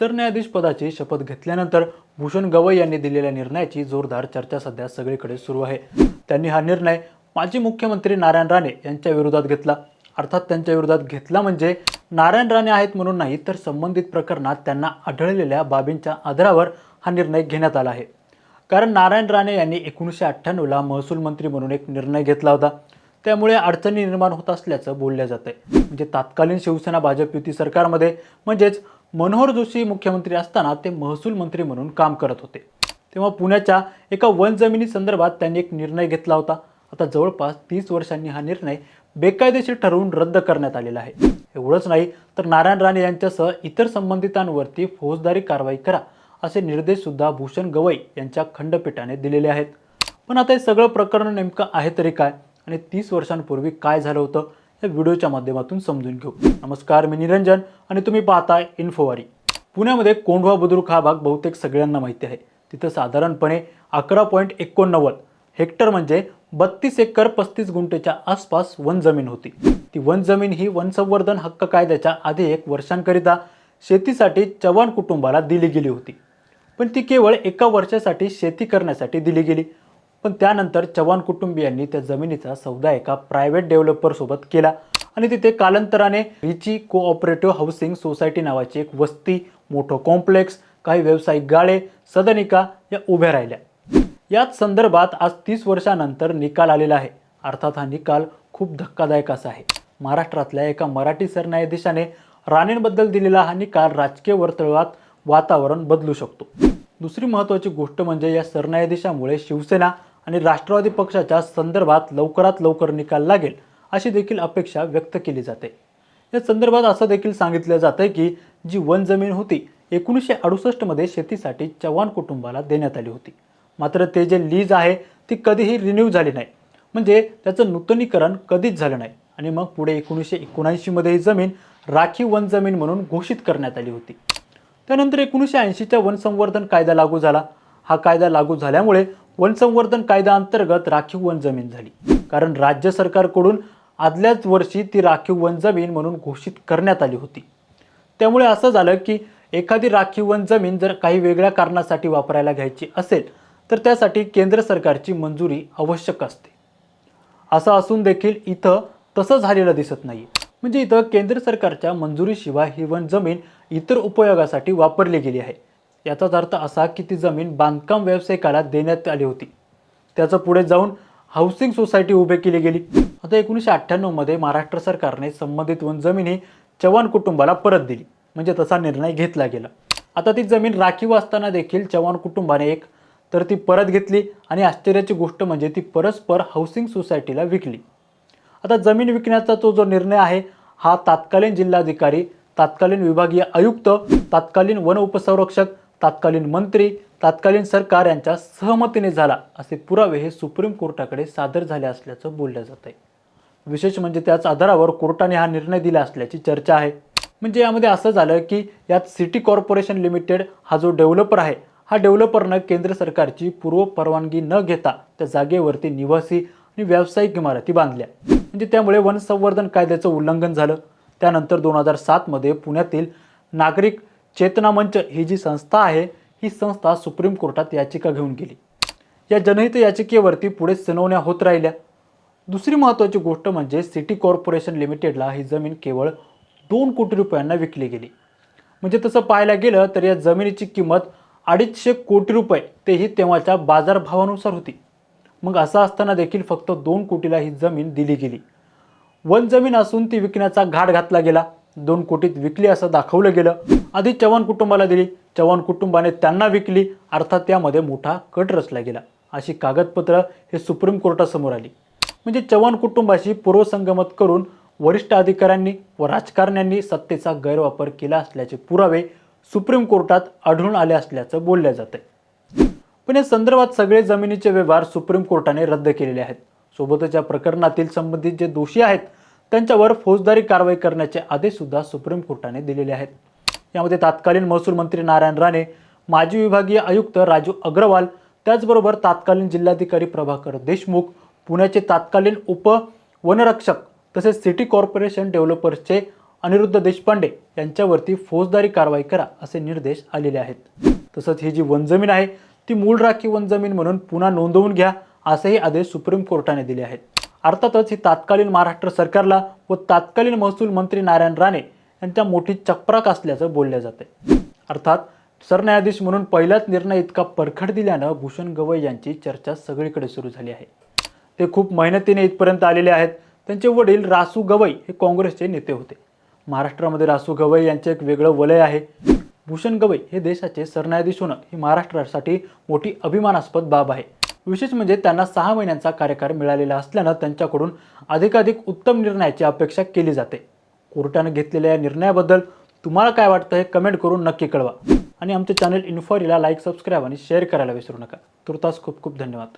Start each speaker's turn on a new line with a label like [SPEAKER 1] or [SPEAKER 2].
[SPEAKER 1] सरन्यायाधीश पदाची शपथ घेतल्यानंतर भूषण गवई यांनी दिलेल्या निर्णयाची जोरदार चर्चा सध्या सगळीकडे सुरू आहे. त्यांनी हा निर्णय माजी मुख्यमंत्री नारायण राणे यांच्या विरोधात घेतला. अर्थात त्यांच्या विरोधात घेतला म्हणजे नारायण राणे आहेत म्हणून नाही तर संबंधित प्रकरणात त्यांना आढळलेल्या बाबींच्या आधारावर हा निर्णय घेण्यात आला आहे. कारण नारायण राणे यांनी एकोणीसशे अठ्ठ्याण्णवला महसूल मंत्री म्हणून एक निर्णय घेतला होता. त्यामुळे अडचणी निर्माण होत असल्याचं बोलल्या जात आहे म्हणजे तात्कालीन शिवसेना भाजप युती सरकारमध्ये म्हणजेच मनोहर जोशी मुख्यमंत्री असताना ते महसूल मंत्री म्हणून काम करत होते. तेव्हा पुण्याच्या एका वन जमिनी संदर्भात त्यांनी एक निर्णय घेतला होता. आता जवळपास तीस वर्षांनी हा निर्णय बेकायदेशीर ठरवून रद्द करण्यात आलेला आहे. एवढंच नाही तर नारायण राणे यांच्यासह इतर संबंधितांवरती फौजदारी कारवाई करा असे निर्देश सुद्धा भूषण गवई यांच्या खंडपीठाने दिलेले आहेत. पण आता हे सगळं प्रकरण नेमकं आहे तरी काय? आणि तीस वर्षांपूर्वी काय झालं होतं? या व्हिडिओच्या माध्यमातून समजून घेऊ. नमस्कार मी निरंजन आणि तुम्ही पाहताय इन्फोवारी. पुण्यामध्ये कोंढवा बुद्रुक हा भाग बहुतेक सगळ्यांना माहिती आहे. तिथं साधारणपणे अकरा पॉईंट एकोणनव्वद हेक्टर म्हणजे बत्तीस एकर पस्तीस गुंठेच्या आसपास वन जमीन होती. ती वन जमीन ही वन संवर्धन हक्क कायद्याच्या आधी एक वर्षांकरिता शेतीसाठी चव्हाण कुटुंबाला दिली गेली होती. पण ती केवळ एका वर्षासाठी शेती करण्यासाठी दिली गेली. पण त्यानंतर चव्हाण कुटुंबियांनी त्या जमिनीचा सौदा एका प्रायव्हेट डेव्हलपरसोबत केला. आणि तिथे कालांतराने रिची कोऑपरेटिव्ह हाऊसिंग सोसायटी नावाची एक वस्ती मोठं कॉम्प्लेक्स काही व्यावसायिक गाळे सदनिका या उभ्या राहिल्या. याच संदर्भात आज तीस वर्षानंतर निकाल आलेला आहे. अर्थात हा निकाल खूप धक्कादायक असा आहे. महाराष्ट्रातल्या एका मराठी सरन्यायाधीशाने राणेंबद्दल दिलेला हा निकाल राजकीय वर्तुळात वातावरण बदलू शकतो. दुसरी महत्त्वाची गोष्ट म्हणजे या सरन्यायाधीशामुळे शिवसेना आणि राष्ट्रवादी पक्षाच्या संदर्भात लवकरात लवकर निकाल लागेल अशी देखील अपेक्षा व्यक्त केली जाते. या संदर्भात असं देखील सांगितलं जातं की जी वन जमीन होती एकोणीसशे अडुसष्टमध्ये शेतीसाठी चव्हाण कुटुंबाला देण्यात आली होती. मात्र ते जे लीज आहे ती कधीही रिन्यू झाली नाही. म्हणजे त्याचं नूतनीकरण कधीच झालं नाही. आणि मग पुढे एकोणीसशे एकोणऐंशीमध्ये ही जमीन राखीव वन जमीन म्हणून घोषित करण्यात आली होती. त्यानंतर एकोणीसशे ऐंशीच्या वनसंवर्धन कायदा लागू झाला. हा कायदा लागू झाल्यामुळे वनसंवर्धन कायद्याअंतर्गत राखीव वन जमीन झाली. कारण राज्य सरकारकडून आदल्याच वर्षी ती राखीव वन जमीन म्हणून घोषित करण्यात आली होती. त्यामुळे असं झालं की एखादी राखीव वन जमीन जर काही वेगळ्या कारणासाठी वापरायला घ्यायची असेल तर त्यासाठी केंद्र सरकारची मंजुरी आवश्यक असते. असं असून देखील इथं तसं झालेलं दिसत नाही म्हणजे इथं केंद्र सरकारच्या मंजुरीशिवाय ही वन जमीन इतर उपयोगासाठी वापरली गेली आहे. याचाच अर्थ असा की ती जमीन बांधकाम व्यावसायिकाला देण्यात आली होती. त्याचं पुढे जाऊन हाऊसिंग सोसायटी उभी केली गेली. आता एकोणीसशे अठ्ठ्याण्णवमध्ये महाराष्ट्र सरकारने संबंधित वन जमीन ही चव्हाण कुटुंबाला परत दिली. म्हणजे तसा निर्णय घेतला गेला. आता ती जमीन राखीव असताना देखील चव्हाण कुटुंबाने एक तर ती परत घेतली आणि आश्चर्याची गोष्ट म्हणजे ती परस्पर हाऊसिंग सोसायटीला विकली. आता जमीन विकण्याचा तो जो निर्णय आहे हा तात्कालीन जिल्हाधिकारी तात्कालीन विभागीय आयुक्त तात्कालीन वन उपसंरक्षक तत्कालीन मंत्री तत्कालीन सरकार यांच्या सहमतीने झाला असे पुरावे हे सुप्रीम कोर्टाकडे सादर झाले असल्याचं बोललं जात आहे विशेष म्हणजे त्याच आधारावर कोर्टाने हा निर्णय दिला असल्याची चर्चा आहे. म्हणजे यामध्ये असं झालं की यात सिटी कॉर्पोरेशन लिमिटेड हा जो डेव्हलपर आहे हा डेव्हलपरनं केंद्र सरकारची पूर्व परवानगी न घेता त्या जागेवरती निवासी आणि व्यावसायिक इमारती बांधल्या. म्हणजे त्यामुळे वनसंवर्धन कायद्याचं उल्लंघन झालं. त्यानंतर दोन हजार सातमध्ये पुण्यातील नागरिक चेतना मंच ही जी संस्था आहे ही संस्था सुप्रीम कोर्टात याचिका घेऊन गेली. या जनहित याचिकेवरती पुढे सुनावण्या होत राहिल्या. दुसरी महत्त्वाची गोष्ट म्हणजे सिटी कॉर्पोरेशन लिमिटेडला ही जमीन केवळ दोन कोटी रुपयांना विकली गेली. म्हणजे तसं पाहायला गेलं तर या जमिनीची किंमत अडीचशे कोटी रुपये तेही तेव्हाच्या बाजारभावानुसार होती. मग असं असताना देखील फक्त दोन कोटीला ही जमीन दिली गेली. वन जमीन असून ती विकण्याचा घाट घातला गेला. दोन कोटीत विकली असं दाखवलं गेलं. आधी चव्हाण कुटुंबाला दिली. चव्हाण कुटुंबाने त्यांना विकली. अर्थात त्यामध्ये मोठा कट रचला गेला. अशी कागदपत्र हे सुप्रीम कोर्टासमोर आली. म्हणजे चव्हाण कुटुंबाशी पूर्वसंगमत करून वरिष्ठ अधिकाऱ्यांनी व राजकारण्यांनी सत्तेचा गैरवापर केला असल्याचे पुरावे सुप्रीम कोर्टात आढळून आले असल्याचं बोललं जात आहे पण या संदर्भात सगळे जमिनीचे व्यवहार सुप्रीम कोर्टाने रद्द केलेले आहेत. सोबतच या प्रकरणातील संबंधित जे दोषी आहेत त्यांच्यावर फौजदारी कारवाई करण्याचे आदेश सुद्धा सुप्रीम कोर्टाने दिलेले आहेत. यामध्ये तात्कालीन महसूल मंत्री नारायण राणे माजी विभागीय आयुक्त राजू अग्रवाल त्याचबरोबर तात्कालीन जिल्हाधिकारी प्रभाकर देशमुख पुण्याचे तात्कालीन उप वनरक्षक तसेच सिटी कॉर्पोरेशन डेव्हलपर्सचे अनिरुद्ध देशपांडे यांच्यावरती फौजदारी कारवाई करा असे निर्देश आलेले आहेत. तसंच ही जी वनजमीन आहे ती मूळ राखी वनजमीन म्हणून पुन्हा नोंदवून घ्या असेही आदेश सुप्रीम कोर्टाने दिले आहेत. अर्थातच ही तात्कालीन महाराष्ट्र सरकारला व तात्कालीन महसूल मंत्री नारायण राणे यांच्या मोठी चपराक असल्याचं बोलले जाते. अर्थात सरन्यायाधीश म्हणून पहिलाच निर्णय इतका परखड दिल्यानं भूषण गवई यांची चर्चा सगळीकडे सुरू झाली आहे. ते खूप मेहनतीने इथपर्यंत आलेले आहेत. त्यांचे वडील रासू गवई हे काँग्रेसचे नेते होते. महाराष्ट्रामध्ये रासू गवई यांचे एक वेगळं वलय आहे. भूषण गवई हे देशाचे सरन्यायाधीश होणं ही महाराष्ट्रासाठी मोठी अभिमानास्पद बाब आहे. विशेष म्हणजे त्यांना सहा महिन्यांचा कार्यकाळ मिळालेला असल्यानं त्यांच्याकडून अधिकाधिक उत्तम निर्णयाची अपेक्षा केली जाते. कोर्टानं घेतलेल्या या निर्णयाबद्दल तुम्हाला काय वाटतं हे कमेंट करून नक्की कळवा. आणि आमचे चॅनल इन्फॉरीला लाईक सबस्क्राईब आणि शेअर करायला विसरू नका. तुर्तास खूप खूप धन्यवाद.